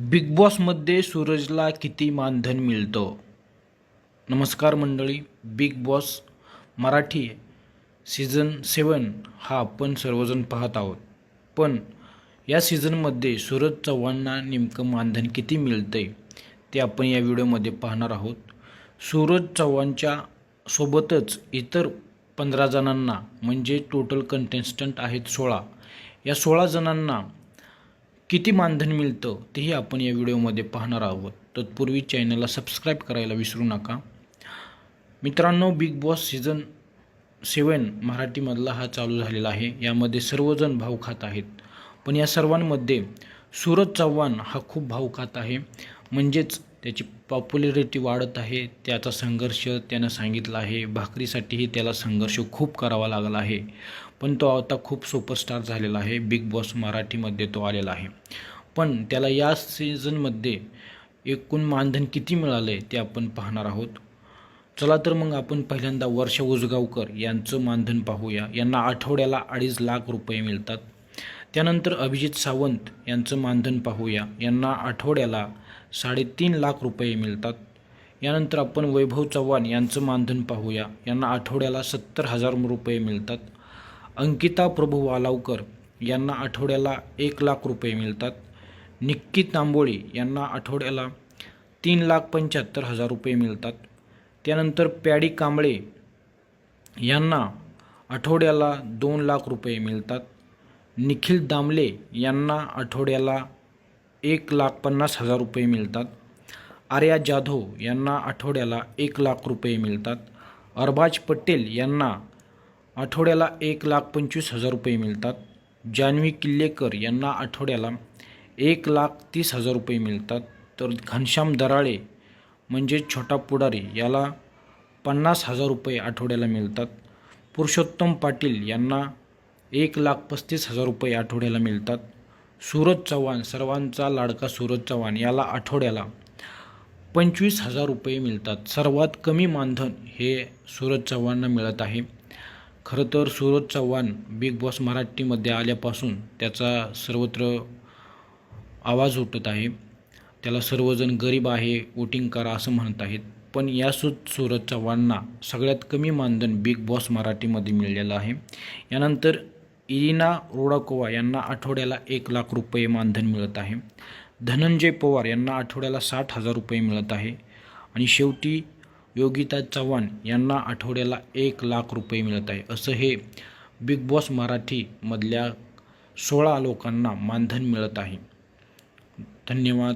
Big बॉसमध्ये सूरजला किती मानधन मिळतं? नमस्कार मंडळी Bigg Boss Marathi season seven हा आपण सर्वजण पाहत आहोत. पण या सीझनमध्ये सूरज चव्हाणना नेमकं मानधन किती मिळतं आहे ते आपण या व्हिडिओमध्ये पाहणार आहोत. सूरज चव्हाणच्या सोबतच इतर पंधरा जणांना म्हणजे टोटल कंटेस्टंट आहेत सोळा. या सोळा जणांना किती मानधन मिळतं तेही आपण या व्हिडिओमध्ये पाहणार आहोत. तत्पूर्वी चॅनलला सबस्क्राईब करायला विसरू नका. मित्रांनो बिग बॉस सीझन सेवन मराठीमधला हा चालू झालेला आहे. यामध्ये सर्वजण भाव खात आहेत. पण या सर्वांमध्ये सूरज चव्हाण हा खूप भाव आहे. म्हणजेच त्याची पॉप्युलॅरिटी वाढत आहे. त्याचा संघर्ष त्यानं सांगितला आहे. भाकरीसाठीही त्याला संघर्ष खूप करावा लागला आहे. पण तो आता खूप सुपरस्टार झालेला आहे. बिग बॉस मराठीमध्ये तो आलेला आहे. पण त्याला या सीझनमध्ये एकूण मानधन किती मिळालं आहे ते आपण पाहणार आहोत. चला तर मग आपण पहिल्यांदा वर्षा उजगावकर यांचं मानधन पाहूया. यांना आठवड्याला अडीच लाख रुपये मिळतात. त्यानंतर अभिजित सावंत यांचं मानधन पाहूया. यांना आठवड्याला साडेतीन लाख रुपये मिळतात. यानंतर आपण वैभव चव्हाण यांचं मानधन पाहूया. यांना आठवड्याला सत्तर हजार रुपये मिळतात. अंकिता प्रभू वालावकर यांना आठवड्याला एक लाख रुपये मिळतात. निक्की तांबोळी यांना आठवड्याला तीन लाख पंच्याहत्तर हजार रुपये मिळतात. त्यानंतर पॅडी कांबळे यांना आठवड्याला दोन लाख रुपये मिळतात. निखिल दामले यांना आठवड्याला एक लाख पन्नास हजार रुपये मिळतात. आर्या जाधव यांना आठवड्याला एक लाख रुपये मिळतात. अरबाज पटेल यांना आठवड्याला एक लाख पंचवीस हजार रुपये मिळतात. जान्हवी किल्लेकर यांना आठवड्याला एक लाख तीस हजार रुपये मिळतात. तर घनश्याम दराळे म्हणजे छोटा पुढारी याला पन्नास हजार रुपये आठवड्याला मिळतात. पुरुषोत्तम पाटील यांना एक लाख पस्तीस हजार रुपये आठवड्याला मिळतात. सूरज चव्हाण सर्वांचा लाडका सूरज चव्हाण याला आठवड्याला पंचवीस हजार रुपये मिळतात. सर्वात कमी मानधन हे सूरज चव्हाणना मिळत आहे. खरं तर सूरज चव्हाण बिग बॉस मराठीमध्ये आल्यापासून त्याचा सर्वत्र आवाज उठत आहे. त्याला सर्वजण गरीब आहे वोटिंग करा असं म्हणत आहेत. पण या सूरज चव्हाणना सगळ्यात कमी मानधन बिग बॉस मराठीमध्ये मिळलेलं आहे. यानंतर इरिना रोडाकोवा यांना आठवड्याला एक लाख रुपये मानधन मिळत आहे. धनंजय पवार यांना आठवड्याला साठ हजार रुपये मिळत आहे. आणि शेवटी योगिता चव्हाण यांना आठवड्याला एक लाख रुपये मिळत आहे. असं हे बिग बॉस मराठीमधल्या सोळा लोकांना मानधन मिळत आहे. धन्यवाद.